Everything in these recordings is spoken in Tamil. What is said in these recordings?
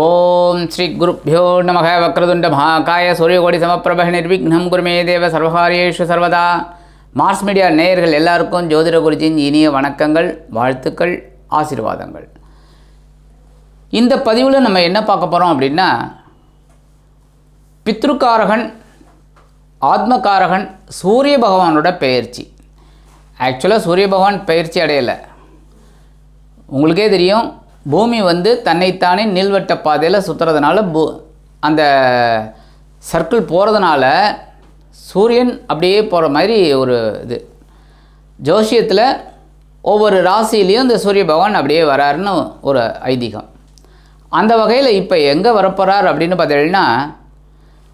ஓம் ஸ்ரீ குருப்பியோ நமக வக்ரதுண்ட மகாகாய சூரியகோடி சமப்பிரப நிர்விக்னம் குருமே தேவ சர்வகாரியேஷு சர்வதா. மார்ஸ் மீடியா நேயர்கள் எல்லாருக்கும் ஜோதிட குருஜியின் இனிய வணக்கங்கள் வாழ்த்துக்கள் ஆசீர்வாதங்கள். இந்த பதிவில் நம்ம என்ன பார்க்க போகிறோம் அப்படின்னா பித்ருக்காரகன் ஆத்மகாரகன் சூரிய பகவானோட பெயர்ச்சி. ஆக்சுவலாக சூரிய பகவான் பயிற்சி அடையலை. உங்களுக்கே தெரியும் பூமி வந்து தன்னைத்தானே நீள்வட்ட பாதையில் சுற்றுறதுனால பூ அந்த சர்க்கிள் போகிறதுனால சூரியன் அப்படியே போகிற மாதிரி ஒரு இது. ஜோசியத்தில் ஒவ்வொரு ராசியிலையும் இந்த சூரிய பகவான் அப்படியே வராருன்னு ஒரு ஐதீகம். அந்த வகையில் இப்போ எங்கே வரப்போகிறார் அப்படின்னு பார்த்தீங்கன்னா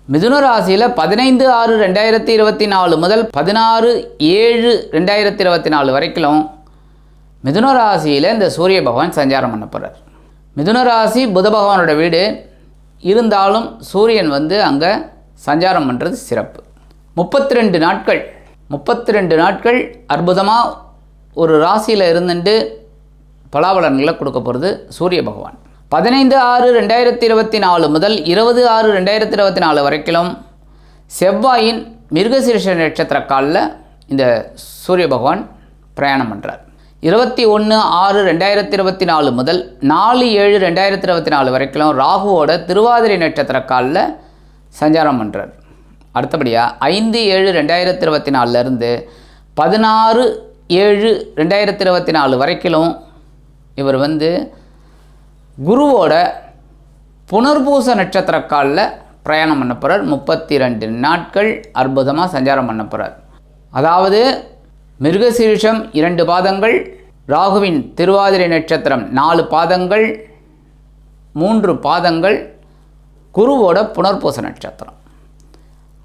மிதுன ராசியில் பதினைந்து ஆறு ரெண்டாயிரத்தி இருபத்தி நாலு முதல் பதினாறு ஏழு ரெண்டாயிரத்தி இருபத்தி நாலு வரைக்கும் மிதுன ராசியில் இந்த சூரிய பகவான் சஞ்சாரம் பண்ண போகிறார் மிதுன ராசி புத பகவானோட வீடு. இருந்தாலும் சூரியன் வந்து அங்கே சஞ்சாரம் பண்ணுறது சிறப்பு. முப்பத்தி ரெண்டு நாட்கள். முப்பத்தி ரெண்டு நாட்கள் அற்புதமாக ஒரு ராசியில் இருந்துட்டு பலாபலன்களை கொடுக்க போகிறது சூரிய பகவான். பதினைந்து ஆறு ரெண்டாயிரத்தி இருபத்தி நாலு முதல் இருபது ஆறு ரெண்டாயிரத்தி இருபத்தி நாலு வரைக்கும் செவ்வாயின் மிருகசீர்ஷ நட்சத்திர காலில் இந்த சூரிய பகவான் பிரயாணம் பண்ணுறார் இருபத்தி ஒன்று ஆறு ரெண்டாயிரத்தி இருபத்தி நாலு முதல் நாலு ஏழு ரெண்டாயிரத்தி இருபத்தி நாலு வரைக்கும் ராகுவோட திருவாதிரை நட்சத்திர காலில் சஞ்சாரம் பண்ணுறார் அடுத்தபடியாக ஐந்து ஏழு ரெண்டாயிரத்தி இருபத்தி நாலுலேருந்து பதினாறு ஏழு ரெண்டாயிரத்தி இருபத்தி நாலு வரைக்கும் இவர் வந்து குருவோட புனர்பூச நட்சத்திர காலில் பிரயாணம் பண்ண போகிறார் முப்பத்தி ரெண்டு நாட்கள் அற்புதமாக சஞ்சாரம் பண்ண போகிறார் அதாவது மிருகசீரிஷம் இரண்டு பாதங்கள் ராகுவின் திருவாதிரை நட்சத்திரம் நாலு பாதங்கள் மூன்று பாதங்கள் குருவோட புனர்பூச நட்சத்திரம்.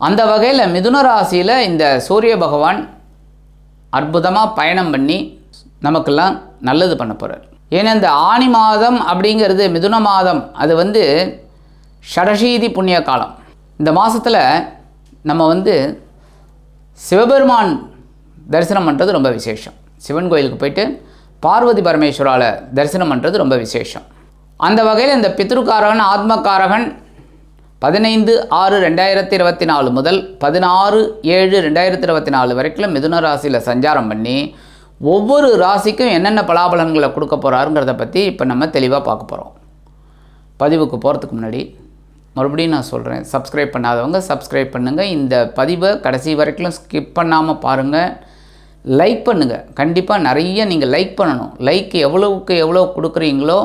அந்த வகையில் மிதுன ராசியில் இந்த சூரிய பகவான் அற்புதமாக பயணம் பண்ணி நமக்கெல்லாம் நல்லது பண்ண போகிறார் ஏன்னா இந்த ஆணி மாதம் அப்படிங்கிறது மிதுன மாதம். அது வந்து ஷடசீதி புண்ணிய காலம். இந்த மாதத்தில் நம்ம வந்து சிவபெருமான் தரிசனம் பண்ணுறது ரொம்ப விசேஷம். சிவன் கோயிலுக்கு போயிட்டு பார்வதி பரமேஸ்வரால் தரிசனம் பண்ணுறது ரொம்ப விசேஷம். அந்த வகையில் இந்த பித்ருக்காரகன் ஆத்மகாரகன் பதினைந்து ஆறு ரெண்டாயிரத்தி இருபத்தி நாலு முதல் பதினாறு ஏழு ரெண்டாயிரத்தி இருபத்தி நாலு வரைக்கும் மிதுன ராசியில் சஞ்சாரம் பண்ணி ஒவ்வொரு ராசிக்கும் என்னென்ன பலாபலன்களை கொடுக்க போகிறாருங்கிறத பற்றி இப்போ நம்ம தெளிவாக பார்க்க போகிறோம் பதிவுக்கு போகிறதுக்கு முன்னாடி மறுபடியும் நான் சொல்கிறேன் சப்ஸ்கிரைப் பண்ணாதவங்க சப்ஸ்கிரைப் பண்ணுங்கள் இந்த பதிவை கடைசி வரைக்கும் ஸ்கிப் பண்ணாமல் பாருங்கள் லைக் பண்ணுங்கள் கண்டிப்பாக நிறைய நீங்கள் லைக் பண்ணணும். லைக் எவ்வளவுக்கு எவ்வளோ கொடுக்குறீங்களோ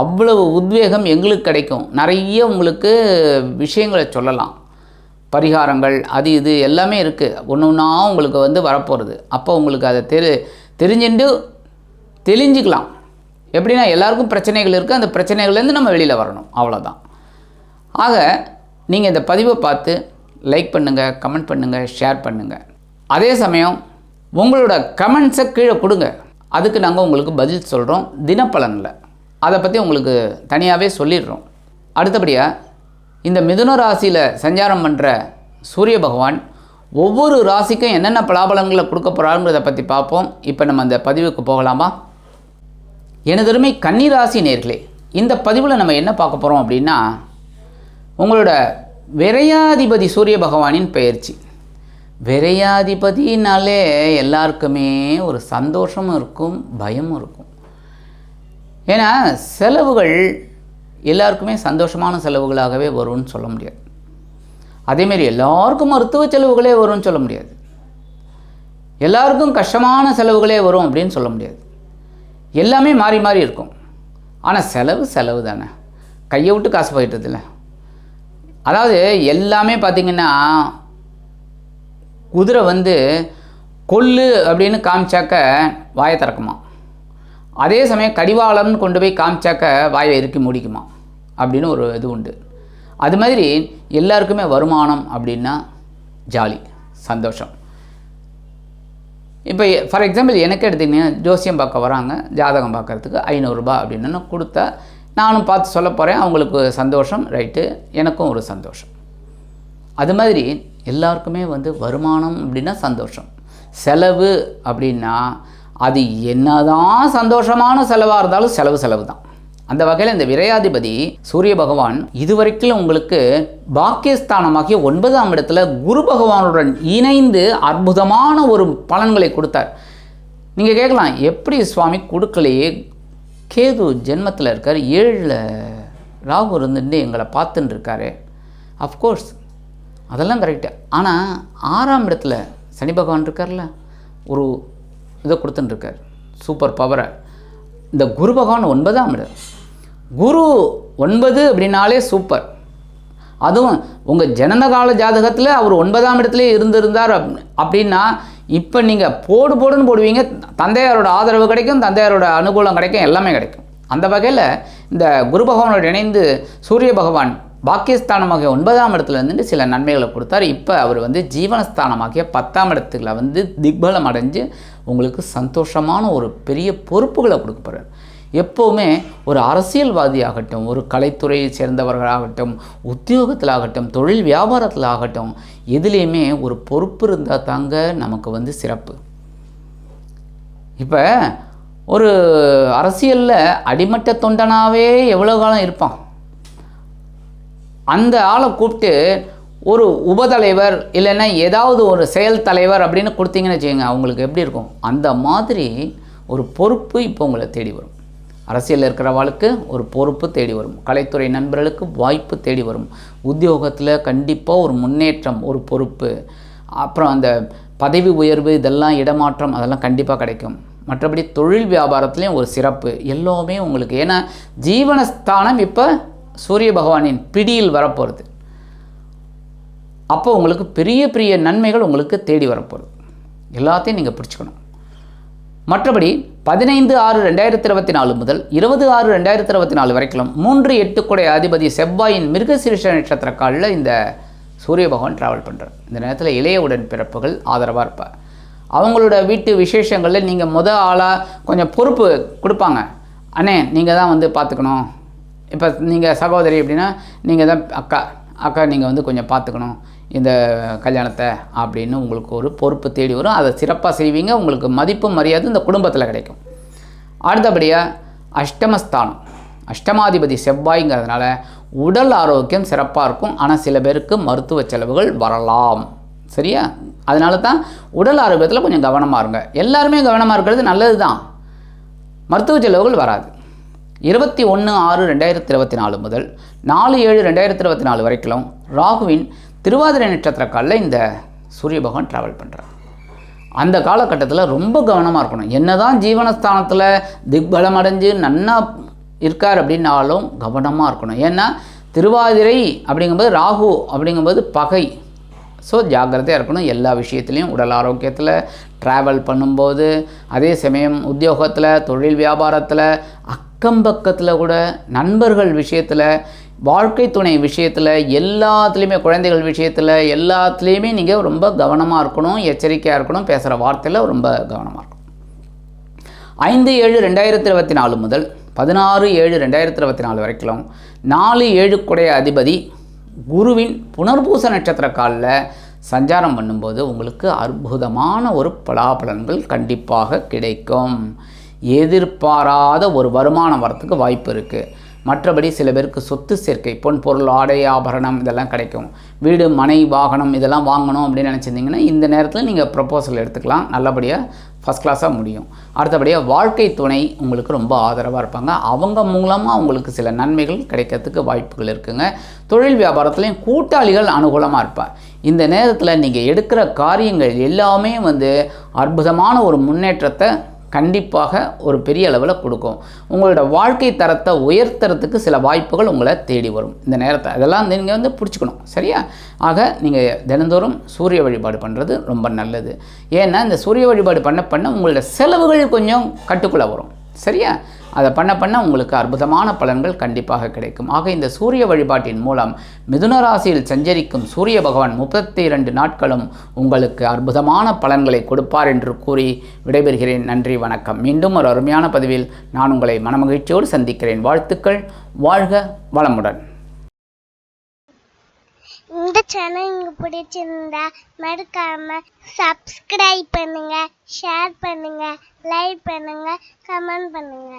அவ்வளவு உத்வேகம் எங்களுக்கு கிடைக்கும். நிறைய உங்களுக்கு விஷயங்களை சொல்லலாம். பரிகாரங்கள் அது இது எல்லாமே இருக்குது ஒன்று ஒன்றா உங்களுக்கு வந்து வரப்போகிறது அப்போ உங்களுக்கு அதை தெரி தெரிஞ்சுட்டு தெளிஞ்சிக்கலாம். எப்படின்னா எல்லாருக்கும் பிரச்சனைகள் இருக்குது அந்த பிரச்சனைகள்லேருந்து நம்ம வெளியில் வரணும். அவ்வளோதான் ஆக நீங்கள் இந்த பதிவை பார்த்து லைக் பண்ணுங்கள் கமெண்ட் பண்ணுங்கள் ஷேர் பண்ணுங்கள் அதே சமயம் உங்களோட கமெண்ட்ஸை கீழே கொடுங்க. அதுக்கு நாங்கள் உங்களுக்கு பதில் சொல்கிறோம் தினப்பலனில். அதை பற்றி உங்களுக்கு தனியாகவே சொல்லிடுறோம். அடுத்தபடியாக இந்த மிதுன ராசியில் சஞ்சாரம் பண்ணுற சூரிய பகவான் ஒவ்வொரு ராசிக்கும் என்னென்ன பலாபலன்களை கொடுக்க போகிறாருங்கிறத பற்றி பார்ப்போம். இப்போ நம்ம அந்த பதிவுக்கு போகலாமா? எனதருமை கன்னி ராசி நேர்களே இந்த பதிவில் நம்ம என்ன பார்க்க போகிறோம் அப்படின்னா உங்களோட விரையாதிபதி சூரிய பகவானின் பெயர்ச்சி. விரையாதிபதினாலே எல்லாருக்குமே ஒரு சந்தோஷமும் இருக்கும் பயமும் இருக்கும். ஏன்னா செலவுகள் எல்லாருக்குமே சந்தோஷமான செலவுகளாகவே வரும்னு சொல்ல முடியாது. அதேமாரி எல்லாருக்கும் மருத்துவ செலவுகளே வரும்னு சொல்ல முடியாது. எல்லாருக்கும் கஷ்டமான செலவுகளே வரும் அப்படின்னு சொல்ல முடியாது. எல்லாமே மாறி மாறி இருக்கும். ஆனால் செலவு செலவு தானே. கையை விட்டு காசு போயிட்டதில்ல அதாவது எல்லாமே பார்த்திங்கன்னா குதிரை வந்து கொல்லு அப்படின்னு காமிச்சாக்க வாயை திறக்குமா? அதே சமயம் கடிவாளம்னு கொண்டு போய் காமிச்சாக்க வாயை இறுக்கி முடிக்குமா? அப்படின்னு ஒரு இது உண்டு. அது மாதிரி எல்லாருக்குமே வருமானம் அப்படின்னா ஜாலி சந்தோஷம். இப்போ ஃபார் எக்ஸாம்பிள் எனக்கு எடுத்திங்கன்னா ஜோசியம் பார்க்க வராங்க ஜாதகம் பார்க்குறதுக்கு ஐநூறுரூபா அப்படின்னு கொடுத்தா நானும் பார்த்து சொல்ல போகிறேன் அவங்களுக்கு சந்தோஷம் ரைட்டு எனக்கும் ஒரு சந்தோஷம். அது மாதிரி எல்லாருக்குமே வந்து வருமானம் அப்படின்னா சந்தோஷம். செலவு அப்படின்னா அது என்னதான் சந்தோஷமான செலவாக இருந்தாலும் செலவு செலவு தான் அந்த வகையில் இந்த விரையாதிபதி சூரிய பகவான் இதுவரைக்கும் உங்களுக்கு பாக்கியஸ்தானமாகிய ஒன்பதாம் இடத்துல குரு பகவானுடன் இணைந்து அற்புதமான ஒரு பலன்களை கொடுத்தார். நீங்கள் கேட்கலாம் எப்படி சுவாமி கொடுக்கலையே? கேது ஜென்மத்தில் இருக்கார் ஏழில் ராகு இருந்துட்டு எங்களை பார்த்துன்னு இருக்காரு. அஃப்கோர்ஸ் அதெல்லாம் கரெக்டு ஆனால் ஆறாம் இடத்துல சனி பகவான் இருக்கார்ல ஒரு இதை கொடுத்துட்டுருக்கார். சூப்பர் பவரை இந்த குரு பகவான் ஒன்பதாம் இடம். குரு ஒன்பது அப்படின்னாலே சூப்பர் அதுவும் உங்கள் ஜனன கால ஜாதகத்தில் அவர் ஒன்பதாம் இடத்துல இருந்திருந்தார் அப்- அப்படின்னா இப்போ நீங்கள் போடு போடுன்னு போடுவீங்க. தந்தையாரோட ஆதரவு கிடைக்கும் தந்தையாரோட அனுகூலம் கிடைக்கும் எல்லாமே கிடைக்கும். அந்த வகையில் இந்த குரு பகவானோடு இணைந்து சூரிய பகவான் பாக்கியஸ்தானமாகிய ஒன்பதாம் இடத்துல இருந்துட்டு சில நன்மைகளை கொடுத்தாரு. இப்போ அவர் வந்து ஜீவனஸ்தானமாகிய பத்தாம் இடத்துல வந்து திக்பலம் அடைஞ்சு உங்களுக்கு சந்தோஷமான ஒரு பெரிய பொறுப்புகளை கொடுக்க போகிறார் எப்போவுமே ஒரு அரசியல்வாதி ஆகட்டும் ஒரு கலைத்துறையை சேர்ந்தவர்களாகட்டும் உத்தியோகத்தில் தொழில் வியாபாரத்தில் ஆகட்டும் எதுலேயுமே ஒரு பொறுப்பு இருந்தால் தாங்க நமக்கு வந்து சிறப்பு. இப்போ ஒரு அரசியலில் அடிமட்ட தொண்டனாகவே எவ்வளோ காலம் இருப்பான்? அந்த ஆளை கூப்பிட்டு ஒரு உபதலைவர் இல்லைன்னா ஏதாவது ஒரு செயல் தலைவர் அப்படின்னு கொடுத்தீங்கன்னு வச்சுக்கோங்க அவங்களுக்கு எப்படி இருக்கும்? அந்த மாதிரி ஒரு பொறுப்பு இப்போ உங்களை தேடி வரும். அரசியலில் இருக்கிறவாளுக்கு ஒரு பொறுப்பு தேடி வரும். கலைத்துறை நண்பர்களுக்கு வாய்ப்பு தேடி வரும். உத்தியோகத்தில் கண்டிப்பாக ஒரு முன்னேற்றம் ஒரு பொறுப்பு. அப்புறம் அந்த பதவி உயர்வு இதெல்லாம் இடமாற்றம் அதெல்லாம் கண்டிப்பாக கிடைக்கும். மற்றபடி தொழில் வியாபாரத்துலேயும் ஒரு சிறப்பு. எல்லாமே உங்களுக்கு. ஏன்னா ஜீவனஸ்தானம் இப்போ சூரிய பகவானின் பிடியில் வரப்போகிறது அப்போ உங்களுக்கு பெரிய பெரிய நன்மைகள் உங்களுக்கு தேடி வரப்போகுது எல்லாத்தையும் நீங்கள் பிடிச்சிக்கணும் மற்றபடி பதினைந்து ஆறு ரெண்டாயிரத்தி இருபத்தி நாலு முதல் இருபது ஆறு ரெண்டாயிரத்தி இருபத்தி நாலு வரைக்கும் மூன்று எட்டு குடை அதிபதி செவ்வாயின் மிருகசீரிஷ நட்சத்திர காலில் இந்த சூரிய பகவான் ட்ராவல் பண்ணுறார் இந்த நேரத்தில் இளைய உடன் பிறப்புகள் ஆதரவாக இருப்பார். அவங்களோட வீட்டு விசேஷங்களில் நீங்கள் முத ஆளாக கொஞ்சம் பொறுப்பு கொடுப்பாங்க. அண்ணே நீங்கள் தான் வந்து பார்த்துக்கணும். இப்போ நீங்கள் சகோதரி அப்படின்னா நீங்கள் தான் அக்கா. அக்கா நீங்கள் வந்து கொஞ்சம் பார்த்துக்கணும். இந்த கல்யாணத்தை அப்படின்னு உங்களுக்கு ஒரு பொறுப்பு தேடி வரும். அதை சிறப்பாக செய்வீங்க. உங்களுக்கு மதிப்பு மரியாதை இந்த குடும்பத்தில் கிடைக்கும். அடுத்தபடியாக அஷ்டமஸ்தானம். அஷ்டமாதிபதி செவ்வாய்ங்கிறதுனால உடல் ஆரோக்கியம் சிறப்பாக இருக்கும். ஆனால் சில பேருக்கு மருத்துவ செலவுகள் வரலாம். சரியா? அதனால தான் உடல் ஆரோக்கியத்தில் கொஞ்சம் கவனமாக இருங்க. எல்லாருமே கவனமாக இருக்கிறது நல்லது தான் மருத்துவ செலவுகள் வராது. இருபத்தி ஒன்று ஆறு ரெண்டாயிரத்தி இருபத்தி நாலு முதல் நாலு ஏழு ரெண்டாயிரத்தி இருபத்தி நாலு வரைக்கும் ராகுவின் திருவாதிரை நட்சத்திர காலில் இந்த சூரிய பகவான் ட்ராவல் பண்ணுறார் அந்த காலகட்டத்தில் ரொம்ப கவனமாக இருக்கணும். என்னதான் ஜீவனஸ்தானத்தில் திக்பலம் அடைஞ்சு நன்னா இருக்கார் அப்படின்னாலும் கவனமாக இருக்கணும். ஏன்னா திருவாதிரை அப்படிங்கும்போது ராகு அப்படிங்கும்போது பகை. ஸோ ஜாக்கிரதையாக இருக்கணும். எல்லா விஷயத்துலையும் உடல் ஆரோக்கியத்தில் ட்ராவல் பண்ணும்போது அதே சமயம் உத்தியோகத்தில் தொழில் வியாபாரத்தில் அக்கம் பக்கத்தில் கூட நண்பர்கள் விஷயத்தில் வாழ்க்கை துணை விஷயத்தில் எல்லாத்துலேயுமே குழந்தைகள் விஷயத்தில் எல்லாத்துலேயுமே நீங்கள் ரொம்ப கவனமாக இருக்கணும் எச்சரிக்கையாக இருக்கணும் பேசுகிற வார்த்தையில் ரொம்ப கவனமாக இருக்கணும். ஐந்து ஏழு ரெண்டாயிரத்தி இருபத்தி நாலு முதல் பதினாறு ஏழு ரெண்டாயிரத்தி இருபத்தி நாலு வரைக்கும் நாலு ஏழுக்குடைய அதிபதி குருவின் புனர்பூச நட்சத்திர காலில் சஞ்சாரம் பண்ணும்போது உங்களுக்கு அற்புதமான ஒரு பலாபலன்கள் கண்டிப்பாக கிடைக்கும். எதிர்பாராத ஒரு வருமானம் வரத்துக்கு வாய்ப்பு இருக்குது மற்றபடி சில பேருக்கு சொத்து சேர்க்கை பொன் பொருள் ஆடை ஆபரணம் இதெல்லாம் கிடைக்கும். வீடு மனை வாகனம் இதெல்லாம் வாங்கணும் அப்படின்னு நினச்சிருந்தீங்கன்னா இந்த நேரத்தில் நீங்கள் ப்ரப்போசல் எடுத்துக்கலாம். நல்லபடியாக ஃபஸ்ட் கிளாஸாக முடியும். அடுத்தபடியாக வாழ்க்கை துணை உங்களுக்கு ரொம்ப ஆதரவாக இருப்பாங்க. அவங்க மூலமாக உங்களுக்கு சில நன்மைகள் கிடைக்கிறதுக்கு வாய்ப்புகள் இருக்குங்க. தொழில் வியாபாரத்துலேயும் கூட்டாளிகள் அனுகூலமாக இருப்பார். இந்த நேரத்தில் நீங்கள் எடுக்கிற காரியங்கள் எல்லாமே வந்து அற்புதமான ஒரு முன்னேற்றத்தை கண்டிப்பாக ஒரு பெரிய அளவில் கொடுக்கும். உங்களோட வாழ்க்கை தரத்தை உயர்த்துறதுக்கு சில வாய்ப்புகள் உங்களை தேடி வரும். இந்த நேரத்தை அதெல்லாம் நீங்கள் வந்து பிடிச்சிக்கணும். சரியா? ஆக நீங்கள் தினந்தோறும் சூரிய வழிபாடு பண்ணுறது ரொம்ப நல்லது. ஏன்னா இந்த சூரிய வழிபாடு பண்ண பண்ண உங்களோட செலவுகள் கொஞ்சம் கட்டுக்குள்ளே வரும். சரியா? அதை பண்ண பண்ண உங்களுக்கு அற்புதமான பலன்கள் கண்டிப்பாக கிடைக்கும். ஆக இந்த சூரிய வழிபாட்டின் மூலம் மிதுன ராசியில் சஞ்சரிக்கும் சூரிய பகவான் முப்பத்தி இரண்டு நாட்களும் உங்களுக்கு அற்புதமான பலன்களை கொடுப்பார் என்று கூறி விடைபெறுகிறேன். நன்றி வணக்கம். மீண்டும் ஒரு அருமையான பதிவில் நான் உங்களை மனமகிழ்ச்சியோடு சந்திக்கிறேன். வாழ்த்துக்கள். வாழ்க வளமுடன். இந்த சேனல் உங்களுக்கு பிடிச்சிருந்தா மறக்காம சப்ஸ்கிரைப் பண்ணுங்க ஷேர் பண்ணுங்க லைக் பண்ணுங்க கமெண்ட் பண்ணுங்க.